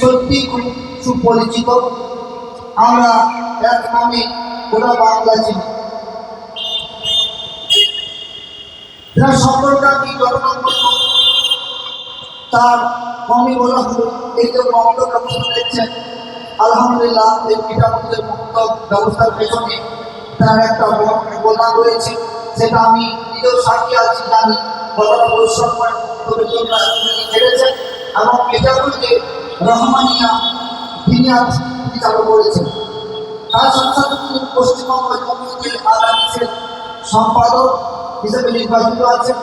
সত্যি খুব সুপরিচিত। আমরা এক নামে গোটা বাংলা চিনি। যারা সম্পর্কে আমি ঘটনা করব তার কমই বলা হলো, এই ব্যবস্থার পেছনে তার একটা অবদান রয়েছে। সেটা আমি নিজেও সাক্ষী আছি জানি কতটা পরিশ্রম করে তবে তোমরা ছেড়েছেন এবং পিঠাপুজোকে রহমানিয়া তিনি চালু করেছেন। তার তিনি পশ্চিমবঙ্গ জমিয়তের আগামীর সম্পাদক হিসেবে নির্বাচিত আছেন।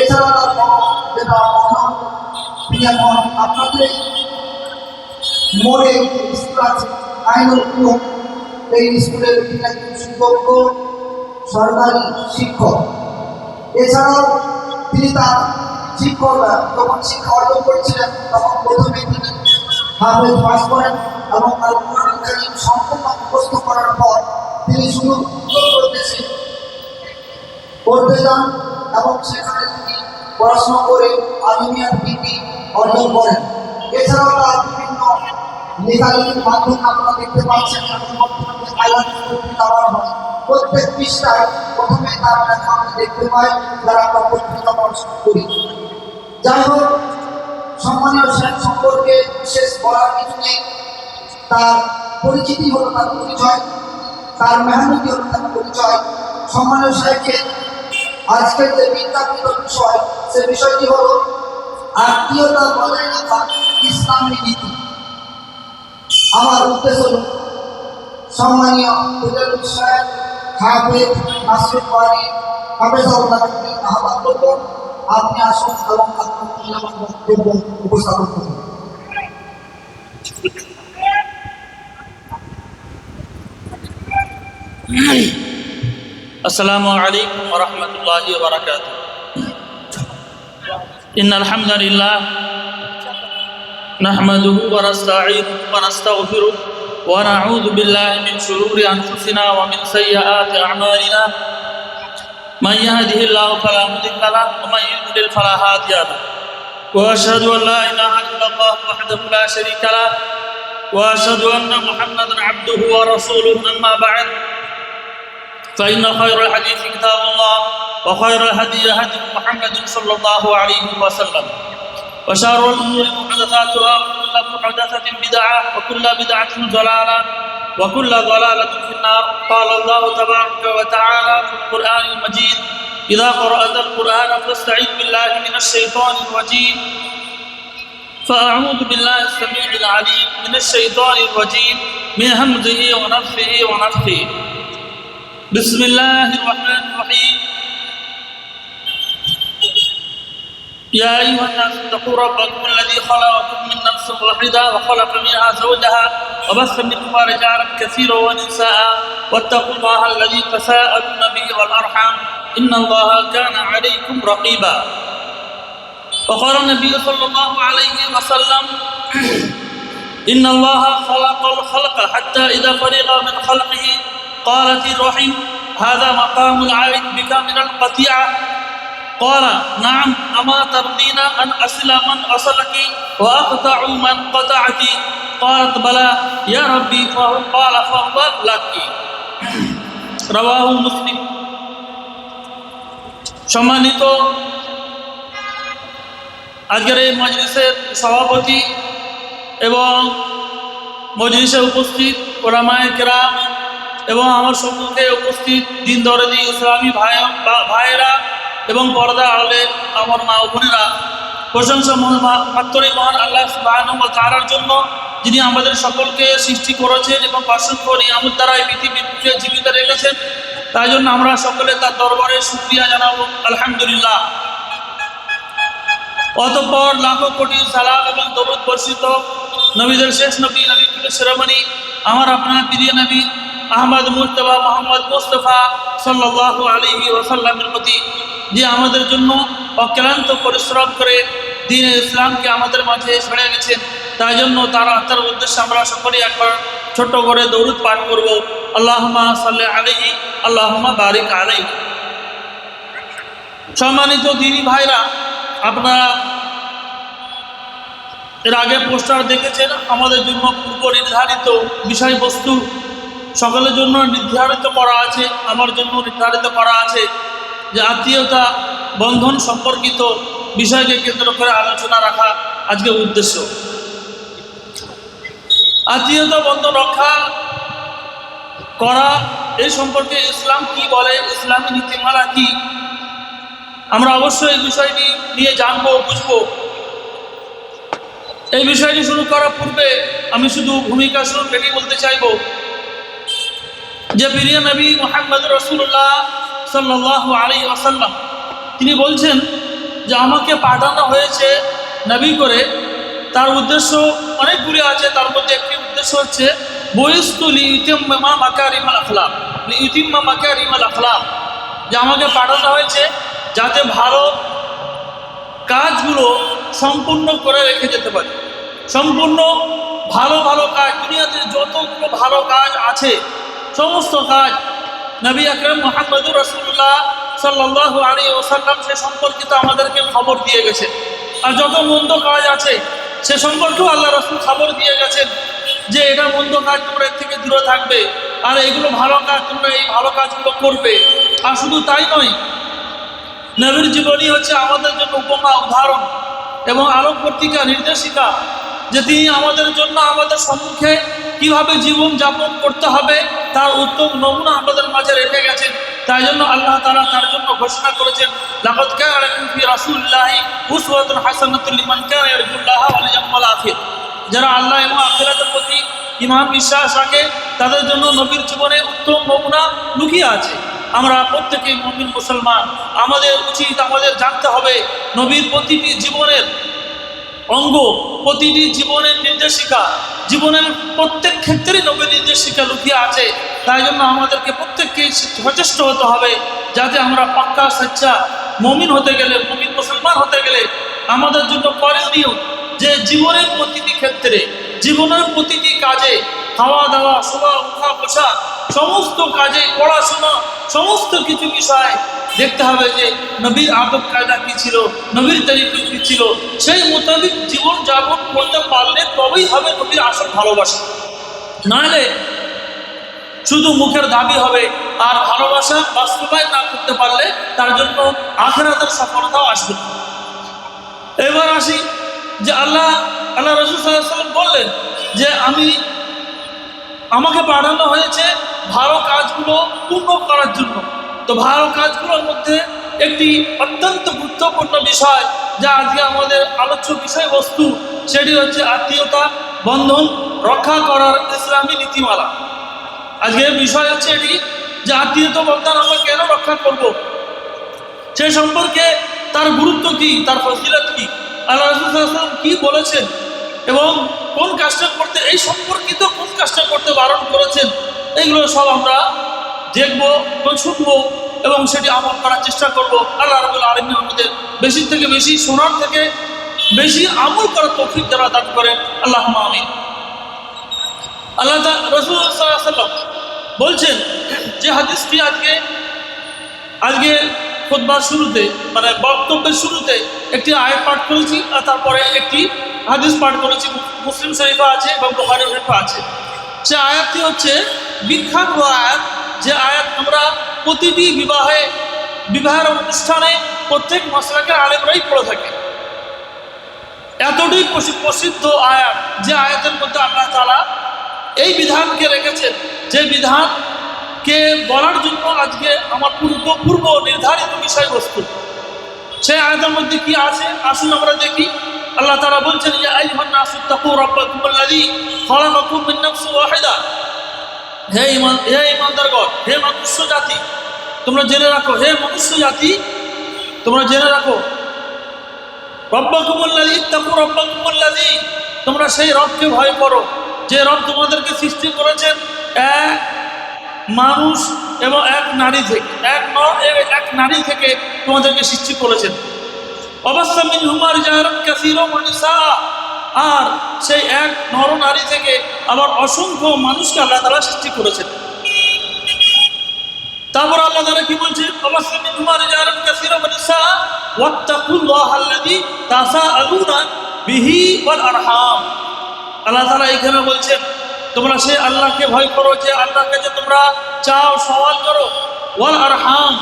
এছাড়া তার যেটা আপনাদের মোড়ে স্কুল আছে আইনুল এই স্কুলের সুযোগ্য সরকারি শিক্ষক। এছাড়াও তিনি তার শিক্ষকরা যখন শিক্ষা অর্জন করেছিলেন, তখন প্রথমে তিনি হাফেজ পাস করেন এবং তার কোরআন কারিম সম্পূর্ণ মুখস্থ করার পর তিনি শুধু উত্তরপ্রদেশে পড়তে যান এবং সেখানে তিনি পড়াশোনা করে আলমিয়ার ডিগ্রি অর্জন করেন। এছাড়াও তার বিভিন্ন লেখালেখির মাধ্যমে আপনারা দেখতে পাচ্ছেন এবং বর্তমানে প্রত্যেক পৃষ্ঠায় প্রথমে তার লেখা আমরা দেখতে পাই, যারা আমরা পত্রিকা পড়াশোনা করি। যাই হোক, সম্মানীয় শেখ সম্পর্কে বিশেষ বলার কিছু নেই। তার পরিচিতি হলো তার পরিচয়, তার মেহনতি হলো তার পরিচয়। সম্মানীয় শেখের আজকের যে বিজ্ঞাপিত বিষয়, সে বিষয়টি হলো আত্মীয়তা আমার উদ্দেশ্য সম্মানীয় হুজুর সাহেব, হাফেজ নাসির বাড়ি হাফেজ করব আপনি আসুন এবং আপনার মূল্যবান বক্তব্য উপস্থাপন করুন السلام عليكم ورحمة الله وبركاته إن الحمد لله نحمده ونستعينه ونستغفره ونعوذ بالله من شرور أنفسنا ومن سيئات أعمالنا من يهده الله فلا مضل له ومن يضلل فلا هادي له. وأشهد أن لا إله إلا الله وحده لا شريك له. وأشهد أن محمدا عبده ورسوله. أما بعد فإن خير الحديث كتاب الله وخير الهدي هدي محمد صلى الله عليه وسلم. وشر الأمور محدثاتها وكل محدثة بدعة وكل بدعة ضلالة. وكل ضلالة في النار. قال الله تبارك وتعالى في القرآن المجيد إذا قرأت القرآن فاستعذ بالله من الشيطان الرجيم. فأعوذ بالله السميع العليم من الشيطان الرجيم من همزه ونفخه ونفخه. بسم الله الرحمن الرحيم. يا أيها الناس اتقوا ربكم الذي خلقكم من نفس واحدة وخلق منها زوجها وبث منهما رجالا كثيرا ونساء واتقوا الله الذي تساءلون به والأرحام إن الله كان عليكم رقيبا. وقال النبي صلى الله عليه وسلم إن الله خلق الخلق حتى إذا فرغ من خلقه قالت الرحم هذا مقام العائد بك من القطيعة. قال نعم أما ترضين أن أصل من أصلك وأقطع من قطعك قالت بلى يا ربي فهو قال فهو لك رواه مسلم সম্মানিত আজকের এই মজলিসের সভাপতি এবং মজলিসে উপস্থিত ওলামায় কেরাম এবং আমার সম্মুখে উপস্থিত দিন দরদি ইসলামী ভাই বা- ভাইয়েরা এবং পর্দা আড়লে আমার মা বোনেরা প্রশংসা মাত্রই মহান আল্লাহ তারার জন্য, যিনি আমাদের সকলকে সৃষ্টি করেছেন এবং অসংখ্য নিয়ামত দ্বারা এই পৃথিবীকে জীবিত রেখেছেন, তাই জন্য আমরা সকলে তার দরবারে সুক্রিয়া জানাব। আলহামদুলিল্লাহ। অতঃপর লাখো কোটি সালাম এবং দরুদ বর্ষিত নবীদের শেষ নবী নবী শিরোমণি আমার আপনার প্রিয় নবী আহমদ মুস্তফা মোহাম্মদ মুস্তফা সাল্লাহ আলহি ওসাল্লামের প্রতি যে আমাদের জন্য অক্লান্ত পরিশ্রম করে দিন ইসলামকে আমাদের মাঝে ছেড়ে গেছেন তাই জন্য তার আত্মার উদ্দেশ্যে আমরা সকলেই একবার ছোট করে দৌড়ুদ পাঠ করব। আল্লাহমা সাল্লাহ আলহি আল্লাহমা বারিক আলহি সম্মানিত দিনী ভাইরা, আপনারা এর আগে পোস্টার দেখেছেন, আমাদের জন্য পূর্ব নির্ধারিত বিষয়বস্তু। সকলের জন্য নির্ধারিত করা আছে, আমার জন্য নির্ধারিত করা আছে। যে আত্মীয়তা, বন্ধন সম্পর্কিত বিষয়কে কেন্দ্র করে আলোচনা রাখা আজকে উদ্দেশ্য। আত্মীয়তা, বন্ধন রক্ষা করা, এই সম্পর্কে ইসলাম কি বলে, ইসলামী নীতিমালা কি? আমরা অবশ্যই এই বিষয়টি নিয়ে জানব, বুঝব। এই বিষয়টি শুরু করার পূর্বে আমি শুধু ভূমিকা শুরু বলতে চাইব যে প্রিয় নবী মোহাম্মদ রসুল্লাহ সাল্লাহ আলী আসাল্লাম তিনি বলছেন যে আমাকে পাঠানো হয়েছে নবী করে। তার উদ্দেশ্য অনেকগুলি আছে। তার মধ্যে একটি উদ্দেশ্য হচ্ছে বয়স্তুলি ইতিম্মা মাকারিমাল আখলাম ইতিম্মা মাকারিমাল আখলাম যে আমাকে পাঠানো হয়েছে যাতে ভালো কাজগুলো সম্পূর্ণ করে রেখে যেতে পারি। সম্পূর্ণ ভালো ভালো কাজ, দুনিয়াতে যতগুলো ভালো কাজ আছে, সমস্ত কাজ নবী আকরম মোহাম্মদুর রসুল্লাহ সাল্লাহ আলী ওসাল্লাম সে সম্পর্কিত আমাদেরকে খবর দিয়ে গেছে আর যত মন্দ কাজ আছে, সে সম্পর্কেও আল্লাহ রসুল খবর দিয়ে গেছেন যে এটা মন্দ কাজ তোমরা এর থেকে দূরে থাকবে, আর এইগুলো ভালো কাজ, তোমরা এই ভালো কাজগুলো করবে। আর শুধু তাই নয়, নবীর জীবনী হচ্ছে আমাদের জন্য উপমা, উদাহরণ এবং আলোকবর্তিকা, নির্দেশিকা যে তিনি আমাদের জন্য আমাদের সম্মুখে কীভাবে জীবন যাপন করতে হবে, তার উত্তম নমুনা আমাদের মাঝে রেখে গেছেন। তাই জন্য আল্লাহ তাআলা তার জন্য ঘোষণা করেছেন যারা আল্লাহ এবং আখিরাতের প্রতি ইমান বিশ্বাস রাখে, তাদের জন্য নবীর জীবনে উত্তম নমুনা লুকিয়ে আছে। আমরা প্রত্যেকেই মমিন মুসলমান। আমাদের উচিত আমাদের জানতে হবে, নবীর প্রতিটি জীবনের অঙ্গ প্রতিটি জীবনের নির্দেশিকা, জীবনের প্রত্যেক ক্ষেত্রে নবী নির্দেশিকা লুকিয়ে আছে। তাই জন্য আমাদেরকে প্রত্যেককে সচেষ্ট হতে হবে, যাতে আমরা পাক্কা, স্বেচ্ছা মমিন হতে গেলে, মমিন মুসলমান হতে গেলে আমাদের জন্য করণীয় যে জীবনের প্রতিটি ক্ষেত্রে জীবনের প্রতিটি কাজে খাওয়া দাওয়া, শোয়া, উঠা, বসা, সমস্ত কাজে পড়াশোনা, সমস্ত কিছু বিষয় দেখতে হবে যে নবীর আদব কায়দা কী ছিল, নবীর তরিকা কী ছিল। সেই মোতাবিক জীবন যাপন করতে পারলে তবেই হবে নবীর আসল ভালোবাসা। নাহলে শুধু মুখের দাবি হবে আর ভালোবাসা বাস্তবায়ন না করতে পারলে তার জন্য আখেরাতের সফলতাও আসবে এবার আসি যে আল্লাহ আল্লাহ রসুল সাল্লাম বললেন যে আমি, আমাকে পাঠানো হয়েছে ভালো কাজগুলো পূর্ণ করার জন্য। তো ভালো কাজগুলোর মধ্যে একটি অত্যন্ত গুরুত্বপূর্ণ বিষয় যা আজকে আমাদের আলোচ্য বিষয়বস্তু, সেটি হচ্ছে আত্মীয়তা, বন্ধন রক্ষা করার ইসলামী নীতিমালা। আজকে বিষয় হচ্ছে এটি যে আত্মীয়তা, বন্ধন আমরা কেন রক্ষা করব? সে সম্পর্কে তার গুরুত্ব কি? তার ফজিলত কি? আল্লাহ রসুল কি বলেছেন এবং কোন কাজটা করতে, এই সম্পর্কিত কোন কাজটা করতে বারণ করেছেন, এইগুলো সব আমরা দেখব, শুনব এবং সেটি আমল করার চেষ্টা করব। আল্লাহ রবুল আলমী আমাদের বেশি থেকে বেশি শোনার থেকে বেশি আমল করার তৌফিক যারা দান করেন। আল্লাহ আমিন। আল্লাহ রসুল সাল্লাম বলছেন যে হাদিসটি আজকে আজকে খোদবার শুরুতে মানে বক্তব্যের শুরুতে একটি আয়াত পাঠ করেছি আর তারপরে একটি হাদিস পাঠ করেছি। মুসলিম শরীফা আছে এবং বোহারি শরীফা আছে। সে আয়াতটি হচ্ছে, বিখ্যাত আয়াত, যে আয়াত আমরা প্রতিটি বিবাহে, বিবাহের অনুষ্ঠানে প্রত্যেক মশলাকে আলেমরাই পড়ে থাকে। এতটাই প্রসি- প্রসিদ্ধ আয়াত যে আয়াতের মধ্যে আল্লাহ তালা এই বিধানকে রেখেছেন। যে বিধানকে বলার জন্য আজকে আমার পূর্ব পূর্ব নির্ধারিত বিষয়বস্তু? সেই আয়াতের মধ্যে কি আছে? আসুন আমরা দেখি। আল্লাহ তারা বলছেন যে আইহান নাসুত তাকু রাব্বাকুম আল্লাযী খালাকাকুম মিন নাফসিন ওয়াহিদা। হে ইমান হে ইমানদারগণ হে মনুষ্য জাতি তোমরা জেনে রাখো, হে মনুষ্য জাতি তোমরা জেনে রাখো রব্বাকুমুল্লাযী তাকু রব্বাকুমুল্লাযী তোমরা সেই রবকে ভয় করো, যে রব তোমাদেরকে সৃষ্টি করেছেন। এক মানুষ এবং এক নারী থেকে, এক এক নারী থেকে তোমাদেরকে সৃষ্টি করেছেন। আর সেই এক নর নারী থেকে আবার অসংখ্য মানুষকে আল্লাহ তারা সৃষ্টি করেছেন। তারপর আল্লাহ তারা কি বলছে আল্লাহ তাআলা এখানে বলছেন তোমরা সে আল্লাহকে ভয় করো যে আল্লাহকে যে তোমরা চাও, সওয়াল করো। ওয়াল আরহাম,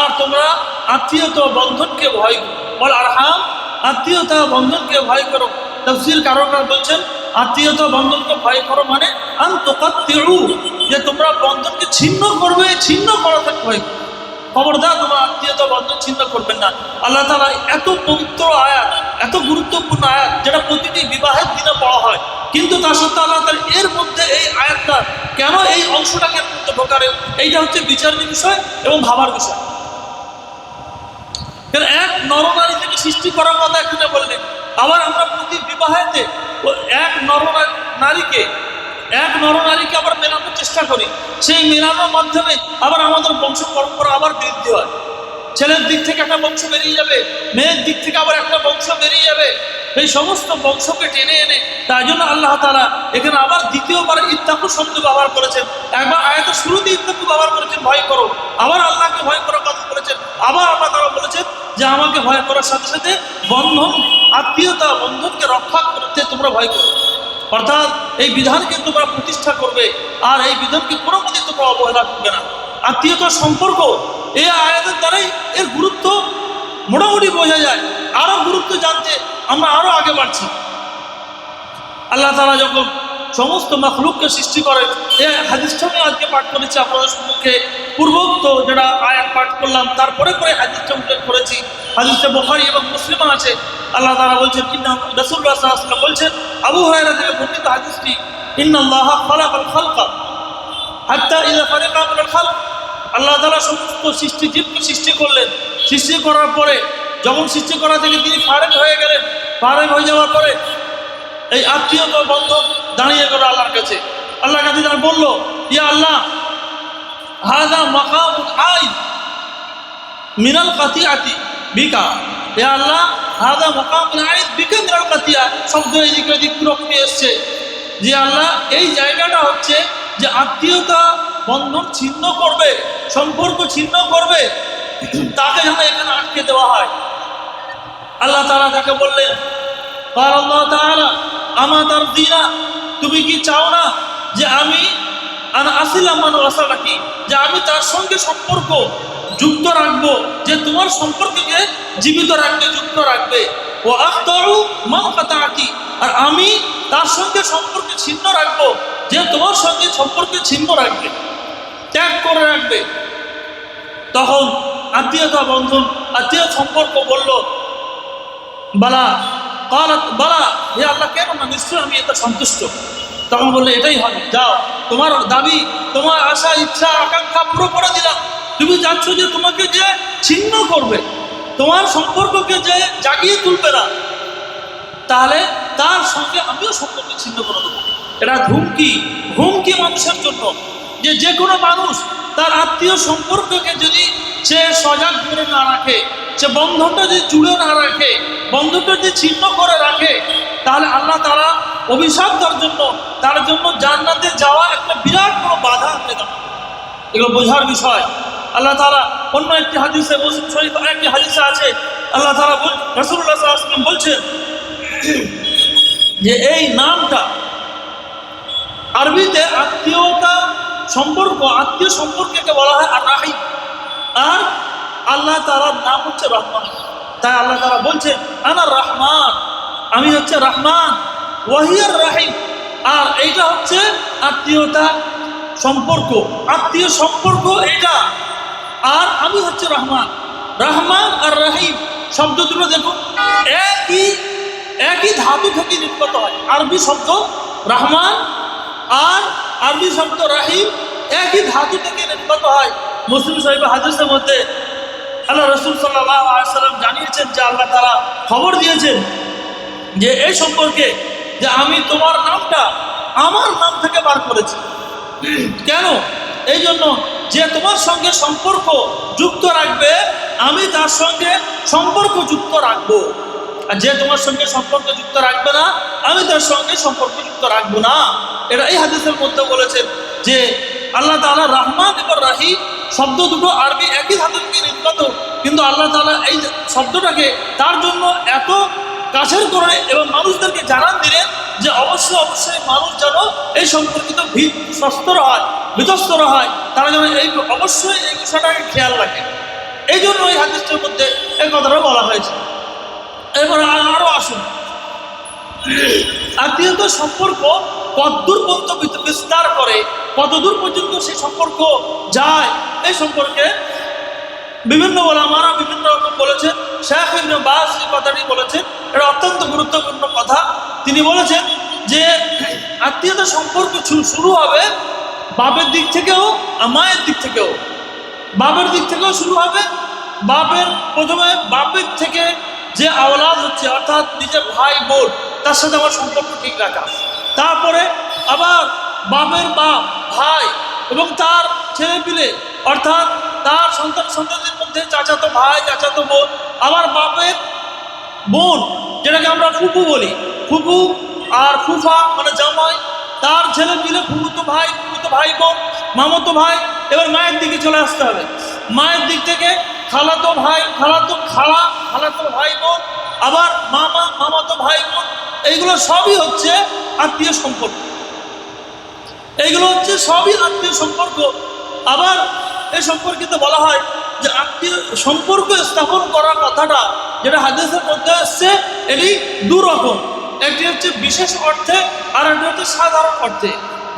আর তোমরা আত্মীয়তা বন্ধনকে ভয় করো। ওয়াল আরহাম, আত্মীয়তা বন্ধনকে ভয় করো। তফসিল কারণরা বলছেন, আত্মীয়তা বন্ধনকে ভয় করো মানে আন্তকাত্তিউ যে তোমরা বন্ধনকে ছিন্ন করবে, ছিন্ন করা থেকে ভয় করো। খবরদার তোমার আত্মীয়তা বন্ধন ছিন্ন করবেন না। আল্লাহ তালা এত পবিত্র আয়াত, এত গুরুত্বপূর্ণ আয়াত, যেটা প্রতিটি বিবাহের দিনে পড়া হয়। কিন্তু তা সত্ত্বেও আল্লাহ তালা এর মধ্যে এই আয়াতটা কেন এই অংশটাকে ঢোকারে এইটা হচ্ছে বিচারের বিষয় এবং ভাবার বিষয়। এক নরনারী থেকে সৃষ্টি করার কথা এখানে বললেন, আবার আমরা প্রতি বিবাহেতে এক নরনারী নারীকে এক নরনারীকে আবার মেলানোর চেষ্টা করি। সেই মেলানোর মাধ্যমে আবার আমাদের বংশ পরম্পরা আবার বৃদ্ধি হয়। ছেলের দিক থেকে একটা বংশ বেরিয়ে যাবে, মেয়ের দিক থেকে আবার একটা বংশ বেরিয়ে যাবে। এই সমস্ত বংশকে টেনে এনে তাই জন্য আল্লাহ তালা এখানে আবার দ্বিতীয়বার ইত্তাকু শব্দ ব্যবহার করেছেন। একবার আয়াতের শুরুতে ইত্তাকু ব্যবহার করেছেন, ভয় করো। আবার আল্লাহকে ভয় করার কথা বলেছেন। আবার আল্লাহ তারা বলেছেন যে, আমাকে ভয় করার সাথে সাথে বন্ধন, আত্মীয়তা, বন্ধনকে রক্ষা করতে তোমরা ভয় করো। অর্থাৎ এই বিধানকে তোমরা প্রতিষ্ঠা করবে, আর এই বিধানকে কোনো মতে তোমরা অবহেলা করবে না। আত্মীয়তার সম্পর্ক এই আয়াতের দ্বারাই এর গুরুত্ব মোটামুটি বোঝা যায়। আরও গুরুত্ব জানতে আমরা আরও আগে বাড়ছি। আল্লাহ তালা যখন সমস্ত মখলুককে সৃষ্টি করেন, এ হাদিসটা আজকে পাঠ করেছি আপনাদের সম্মুখে। পূর্বোক্ত যেটা আয়াত পাঠ করলাম, তারপরে পরে হাদিসটা উল্লেখ করেছি। হাদিসটা বোখারি এবং মুসলিমা আছে। আল্লাহ তালা বলছেন কিনা রসুল্লাহ বলছেন আবু হরাইরা থেকে বর্ণিত হাদিসটি, ইন্নাল্লাহ খালাকাল খালকা হাত্তা ইলা ফারিকা মিনাল খালক। আল্লাহ তাআলা সমস্ত সৃষ্টি জীবকে সৃষ্টি করলেন। সৃষ্টি করার পরে, যখন সৃষ্টি করা থেকে তিনি ফারেক হয়ে গেলেন, ফারেক হয়ে যাওয়ার পরে এই আত্মীয়তা বন্ধন দাঁড়িয়ে গেল আল্লাহর কাছে। আল্লাহর কাছে তারা বলল, ইয়া আল্লাহ, হাদা মাকাম আই মিনাল কাতিয়াতি বিকা। হে আল্লাহ, হাদা মোকামুল আইদ বিকেন্দ্র কাতিয়া শব্দ এদিক ওদিক রকমে এসছে। যে আল্লাহ, এই জায়গাটা হচ্ছে যে আত্মীয়তা বন্ধন ছিন্ন করবে, সম্পর্ক ছিন্ন করবে, তাকে যেন এখানে আটকে দেওয়া হয়। আল্লাহ তারা তাকে বললেন আমা তার দিয়া তুমি কি চাও না যে আমি আসিলাম মানুষ আশা রাখি যে আমি তার সঙ্গে সম্পর্ক যুক্ত রাখব, যে তোমার সম্পর্ককে জীবিত রাখবে, যুক্ত রাখবে। ও আখতারু মান আঁকি আর আমি তার সঙ্গে সম্পর্কে ছিন্ন রাখব, যে তোমার সঙ্গে সম্পর্কে ছিন্ন রাখবে, ত্যাগ করে রাখবে। তখন আত্মীয়তা বন্ধন, আত্মীয় সম্পর্ক বলল, বালা বালা, হে আল্লাহ কেন না নিশ্চয়ই আমি এটা সন্তুষ্ট। তখন বললে, এটাই হবে যাও। তোমার দাবি, তোমার আশা, ইচ্ছা, আকাঙ্ক্ষা পুরো করে দিলাম। তুমি যাচ্ছ যে তোমাকে যে ছিন্ন করবে, তোমার সম্পর্ককে যে জাগিয়ে তুলবে না, তাহলে তার সঙ্গে আমিও সম্পর্ক ছিন্ন করে দেবো। এটা হুমকি হুমকি মানুষের জন্য। যে যে কোনো মানুষ তার আত্মীয় সম্পর্ককে যদি সে সজাগ করে না রাখে, সে বন্ধনটা যদি জুড়ে না রাখে, বন্ধনটা যদি ছিন্ন করে রাখে, তাহলে আল্লাহ তারা অভিশাপ তার জন্য তার জন্য জান্নাতে যাওয়া একটা বিরাট বড় বাধা দেন এগুলো বোঝার বিষয়। আল্লাহ তারা অন্য একটি হাদিসে শরীফ একটি হাদিসে আছে। আল্লাহ তারা রসুল্লাহ সাল্লাম বলছেন যে এই নামটা আরবিতে আত্মীয়তা সম্পর্ক, আত্মীয় সম্পর্ককে বলা হয় আর রাহিম আর আল্লাহ তালার নাম হচ্ছে রহমান। তাই আল্লাহ তারা বলছেন আনার রহমান। আমি হচ্ছে রহমান। ওয়াহিয়ার রাহিম। আর এইটা হচ্ছে আত্মীয়তা সম্পর্ক। আত্মীয় সম্পর্ক এটা আর আমি হচ্ছে রহমান। রহমান আর রাহিম, শব্দ দুটো দেখুন একই একই ধাতু থেকে নির্গত হয়। আরবি শব্দ রহমান আর আরবি শব্দ রাহিম একই ধাতু থেকে নির্গত হয়। মুসলিম সাহেব হাদিসের মধ্যে আল্লাহ রসুল সাল্লাম জানিয়েছেন যে আল্লাহ তারা খবর দিয়েছেন যে এই সম্পর্কে যে আমি তোমার নামটা আমার নাম থেকে বার করেছি। কেন? এই জন্য যে তোমার সঙ্গে সম্পর্ক যুক্ত রাখবে, আমি তার সঙ্গে সম্পর্ক যুক্ত রাখব। আর যে তোমার সঙ্গে সম্পর্ক যুক্ত রাখবে না, আমি তার সঙ্গে সম্পর্ক যুক্ত রাখব না। এটা এই হাদিসের মধ্যে বলেছেন যে আল্লাহ তালা রহমান এবং রাহি শব্দ দুটো আরবি একই ধাতু নির্গত কিন্তু আল্লাহ তালা এই শব্দটাকে তার জন্য এত কাছের করে এবং মানুষদেরকে জানান দিলেন যে অবশ্যই অবশ্যই মানুষ যেন এই সম্পর্কিত ভিত সস্তর হয়, বিতস্তর হয়, তারা যেন এই, অবশ্যই এই বিষয়টাকে খেয়াল রাখে। এই জন্য এই হাদিসটার মধ্যে এই কথাটা বলা হয়েছে। এবার আরও আসুন। আত্মীয়তা সম্পর্ক কতদূর পর্যন্ত বিস্তার করে, কতদূর পর্যন্ত সেই সম্পর্ক যায়, এই সম্পর্কে বিভিন্ন ওলামারা বিভিন্ন রকম বলেছেন, শেখ ইবনে বাস এই কথাটি বলেছেন। এটা অত্যন্ত গুরুত্বপূর্ণ কথা। তিনি বলেছেন যে, আত্মীয়তা সম্পর্ক শুরু হবে বাপের দিক থেকেও আর মায়ের দিক থেকেও। বাপের দিক থেকেও শুরু হবে। বাপের প্রথমে বাপের থেকে যে আওলাদ হচ্ছে, অর্থাৎ নিজের ভাই, বোন, তার সাথে আমার সম্পর্ক ঠিক রাখা। তারপরে আবার বাপের বাপ, ভাই এবং তার ছেলে পিলে অর্থাৎ তার সন্তান সন্তানদের মধ্যে চাচাতো ভাই, চাচাতো বোন আবার বাপের বোন, যেটাকে আমরা ফুপু বলি। ফুপু আর ফুফা মানে জামাই, তার ছেলে মিলে ফুফুতো ভাই ফুফুতো ভাই বোন, মামাতো ভাই, এবার মায়ের দিকে চলে আসতে হবে। মায়ের দিক থেকে খালাতো ভাই, খালাতো খালা, খালাতো ভাই বোন, আবার মামা, মামাতো ভাই বোন, এইগুলো সবই হচ্ছে আত্মীয় সম্পর্ক। এইগুলো হচ্ছে সবই আত্মীয় সম্পর্ক। আবার এই সম্পর্কিত বলা হয় যে আত্মীয় সম্পর্ক স্থাপন করার কথাটা যেটা হাদিসের মধ্যে আসছে, এটি দু রকম একটি হচ্ছে বিশেষ অর্থে আর একটি হচ্ছে সাধারণ অর্থে।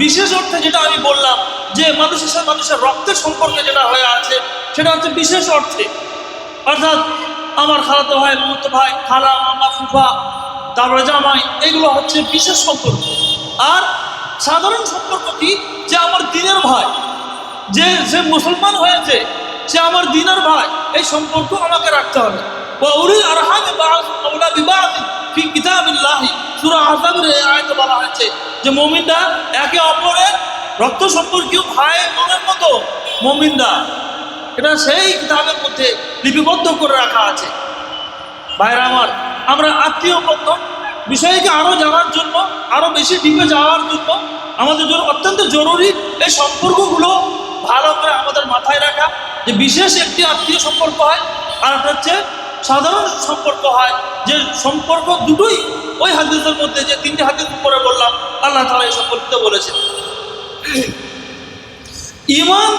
বিশেষ অর্থে যেটা আমি বললাম যে মানুষের সাথে মানুষের রক্তের সম্পর্কে যেটা হয়ে আছে, সেটা হচ্ছে বিশেষ অর্থে। অর্থাৎ আমার খালাতো ভাই, মামাতো ভাই, খালা, মামা, ফুফা তারপরে জামাই, এগুলো হচ্ছে বিশেষ সম্পর্ক। আর সাধারণ সম্পর্ক কি? যে আমার দিনের ভাই যে যে মুসলমান হয়েছে, সে আমার দিনের ভাই, এই সম্পর্ক আমাকে রাখতে হবে। বলা হয়েছে যে একে অপরের রক্ত বোনের মতো এটা সেই মধ্যে লিপিবদ্ধ করে রাখা আছে। ভাইরা আমার, আমরা আত্মীয় বন্ধন বিষয়কে আরও জানার জন্য, আরও বেশি ডিপে যাওয়ার জন্য আমাদের জন্য অত্যন্ত জরুরি এই সম্পর্কগুলো ভালো করে আমাদের মাথায় রাখা যে বিশেষ একটি আত্মীয় সম্পর্ক হয়, আর একটা হচ্ছে সাধারণ সম্পর্ক হয়, যে সম্পর্ক দুটোই ওই হাদিসের মধ্যে যে তিনটে হাদিস উপরে বললাম, আল্লাহ তালা এই সম্পর্কিত বলেছেন। ইমান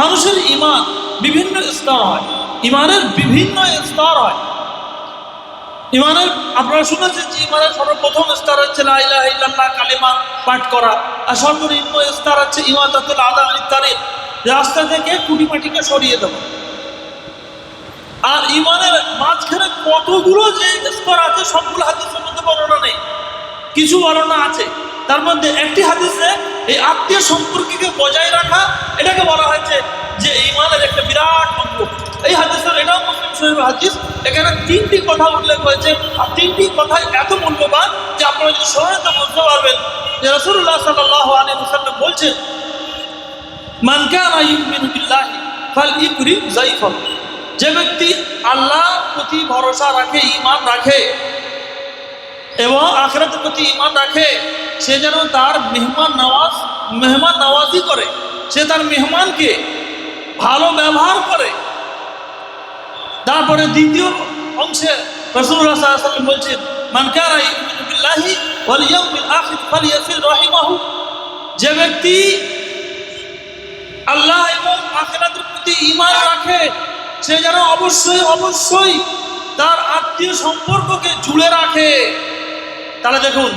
মানুষের ইমান বিভিন্ন স্তর হয় ইমানের বিভিন্ন স্তর হয়। ইমানের, আপনারা শুনেছেন যে ইমানের সর্বপ্রথম স্তর হচ্ছে লা ইলাহা ইল্লাল্লাহ কালিমা পাঠ করা। আর সর্বনিম্ন স্তর হচ্ছে ইমাদাতুল আদা ইত্যাদি রাস্তা থেকে কুটিমাটিকে সরিয়ে দেওয়া। আর ইমানের মাঝখানে কতগুলো যে স্তর আছে, সবগুলো হাদিসের মধ্যে বর্ণনা নেই। কিছু বর্ণনা আছে। তার মধ্যে একটি হাদিসে এই আত্মীয় সম্পর্ককে বজায় রাখা। এটাকে বলা হয়েছে যে ইমানের একটা বিরাট অঙ্গ। এই হাদিসের শরীফ হাদিস এখানে তিনটি কথা উল্লেখ হয়েছে আর তিনটি কথাই এত মূল্যবান যে আপনারা যদি শোনেন তো বুঝতে পারবেন। যে রসুল্লাহ সাল্লাহ আলী মুসাল্লাম বলছেন যে ব্যক্তি আল্লাহ প্রতি ভরসা রাখে ইমান রাখে এবং আখিরাতের প্রতি ইমান রাখে, সে যেন তার মেহমান নওয়াজ মেহমান নওয়াজি করে। সে তার মেহমানকে ভালো ব্যবহার করে। তারপরে দ্বিতীয় অংশে আলাইহি ওয়াসাল্লাম বলছেন যে ব্যক্তি আল্লাহ এবং আখেরাতের প্রতি ঈমান রাখে, সে যেন অবশ্যই অবশ্যই তার আত্মীয় সম্পর্ককে জুড়ে রাখে। তাহলে দেখুন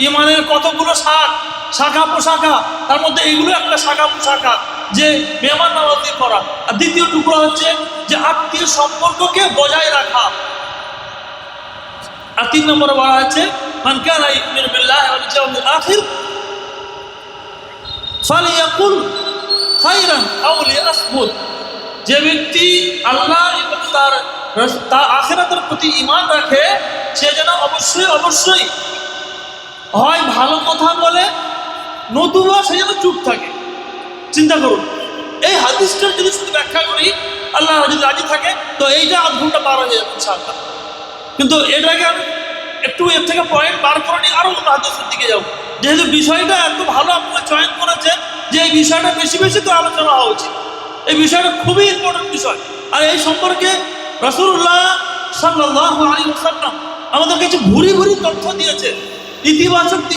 ইমানের কতগুলো শাখ? শাখা পোশাখা তার মধ্যে এইগুলো একটা শাখা পোশাখা যে মেহমান নামাজি করা আর দ্বিতীয় টুকরো হচ্ছে যে আত্মীয় সম্পর্ককে বজায় রাখা। আর তিন নম্বরে বলা ইয়াউমিল আখির ফালিয়াকুল খাইরান আও লিয়াসমুত যে ব্যক্তি আল্লাহ এবং তার তার আখেরাতের প্রতি ঈমান রাখে, সে যেন অবশ্যই অবশ্যই হয় ভালো কথা বলে নতুবা সে যেন চুপ থাকে। চিন্তা করুন। এই হাদিসটার যদি শুধু ব্যাখ্যা করি আল্লাহ যদি রাজি থাকে, তো এইটা আধ ঘণ্টা পার হয়ে যাবে, ইনশাআল্লাহ। কিন্তু এটাকে আমি একটু এর থেকে পয়েন্ট বার করে নিয়ে আরও অন্য হাদিসের দিকে যাব? যেহেতু বিষয়টা এত ভালো আপনারা চয়ন করেছেন যে এই বিষয়টা বেশি বেশি তো আলোচনা হওয়া উচিত। এই বিষয়টা খুবই ইম্পর্টেন্ট বিষয়। আর এই সম্পর্কে রসুল্লাহ সাল্লাহ আলী সাল্লাম আমাদের কাছে ভুরি ভুরি তথ্য দিয়েছে ইতিবাচক